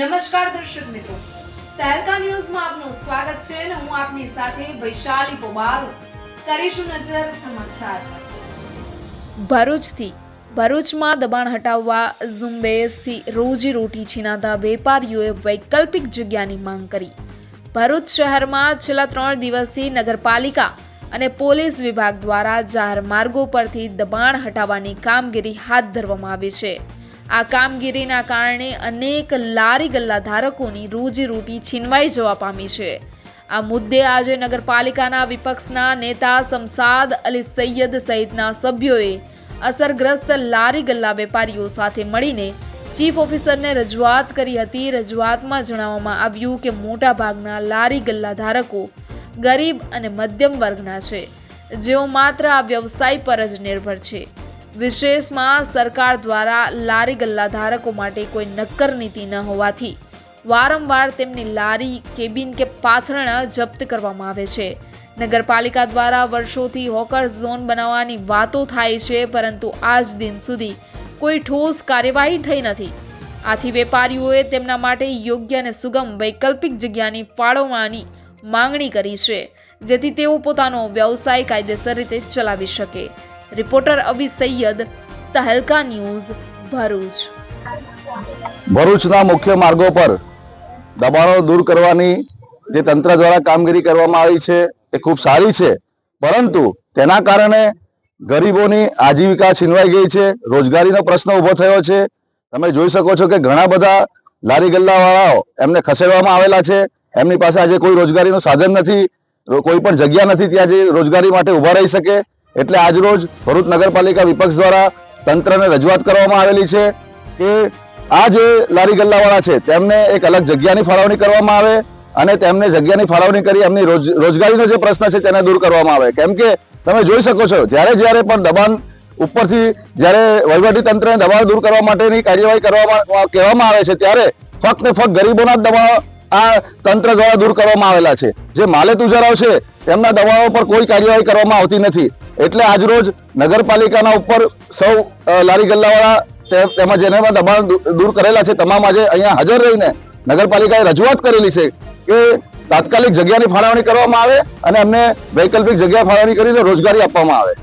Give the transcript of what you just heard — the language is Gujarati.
નમસ્કાર દર્શક મિત્રો. તહેલકા ન્યૂઝમાં આપનું સ્વાગત છે અને હું આપની સાથે વૈશાલી પોબારો કરીશું નજર સમાચાર. ભરૂચથી, ભરૂચમાં દબાણ હટાવવા ઝુંબેશથી રોજીરોટી છીનાતા વેપારીઓએ વૈકલ્પિક જગ્યાની માંગ કરી. ભરૂચ શહેરમાં છેલ્લા ત્રણ દિવસથી નગરપાલિકા અને પોલીસ વિભાગ દ્વારા જાહેર માર્ગો પરથી દબાણ હટાવવાની કામગીરી હાથ ધરવામાં આવી છે. આ કામગીરીના કારણે અનેક લારી ગલ્લા ધારકોની રોજીરોટી છીનવાઈ જવા પામી છે. આ મુદ્દે આજે નગરપાલિકાના વિપક્ષના નેતા સમસાદ અલી સૈયદ સહિતના સભ્યોએ અસરગ્રસ્ત લારી ગલ્લા વેપારીઓ સાથે મળીને ચીફ ઓફિસરને રજૂઆત કરી હતી. રજૂઆતમાં જણાવવામાં આવ્યું કે મોટાભાગના લારી ગલ્લા ધારકો ગરીબ અને મધ્યમ વર્ગના છે. જેઓ માત્ર આ વ્યવસાય પર જ નિર્ભર છે. વિશેષમાં સરકાર દ્વારા લારી ગલ્લા ધારકો માટે કોઈ નક્કર નીતિ ન હોવાથી વારંવાર તેમની લારી, કેબિન કે પાથરણા જપ્ત કરવામાં આવે છે. નગરપાલિકા દ્વારા વર્ષોથી હોકર ઝોન બનાવવાની વાતો થાય છે, પરંતુ આજ દિન સુધી કોઈ ઠોસ કાર્યવાહી થઈ નથી. આથી વેપારીઓએ તેમના માટે યોગ્ય અને સુગમ વૈકલ્પિક જગ્યાની ફાળવવાની માંગણી કરી છે, જેથી તેઓ પોતાનો વ્યવસાય કાયદેસર રીતે ચલાવી શકે. Reporter Avi Sayed, Tehelka news, Bharuch. ભરૂચના મુખ્ય માર્ગો પર દબાણો દૂર કરવાની જે તંત્ર દ્વારા કામગીરી કરવામાં આવી છે, એ ખૂબ સારી છે. પરંતુ તેના કારણે ગરીબોની આજીવિકા છીનવાઈ ગઈ છે, રોજગારીનો પ્રશ્ન ઊભો થયો છે. તમે જોઈ શકો છો કે ઘણા બધા લારી ગલ્લાવાળાઓ એમને ખસેડવામાં આવેલા છે. એમની પાસે આજે કોઈ રોજગારીનું સાધન નથી, કોઈ પણ જગ્યા નથી ત્યાં જે રોજગારી માટે ઊભા રહી શકે. એટલે આજરોજ ભરૂચ નગરપાલિકા વિપક્ષ દ્વારા તંત્રને રજૂઆત કરવામાં આવેલી છે કે આ જે લારી ગલ્લાવાળા છે, તેમને એક અલગ જગ્યાની ફાળવણી કરવામાં આવે અને તેમને જગ્યાની ફાળવણી કરી એમની રોજ- રોજગારીનો જે પ્રશ્ન છે તેને દૂર કરવામાં આવે. કેમ કે તમે જોઈ શકો છો, જ્યારે જ્યારે પણ દબાણ ઉપરથી જ્યારે વહીવટી તંત્રને દબાણ દૂર કરવા માટેની કાર્યવાહી કરવામાં, કહેવામાં આવે છે, ત્યારે ફક્ત ને ફક્ત ગરીબોના જ દબાણ આ તંત્ર દ્વારા દૂર કરવામાં આવેલા છે. જે માલે તુજારાઓ છે, તેમના દબાણો પર કોઈ કાર્યવાહી કરવામાં આવતી નથી. એટલે આજરોજ નગરપાલિકાના ઉપર સૌ લારી ગલ્લાવાળા તે- તેમજ જેને દબાણ દૂર કરેલા છે, તમામ આજે અહીંયા હાજર રહીને નગરપાલિકાએ રજૂઆત કરેલી છે કે તાત્કાલિક જગ્યાની ફાળવણી કરવામાં આવે અને અમને વૈકલ્પિક જગ્યા ફાળવણી કરીને રોજગારી આપવામાં આવે.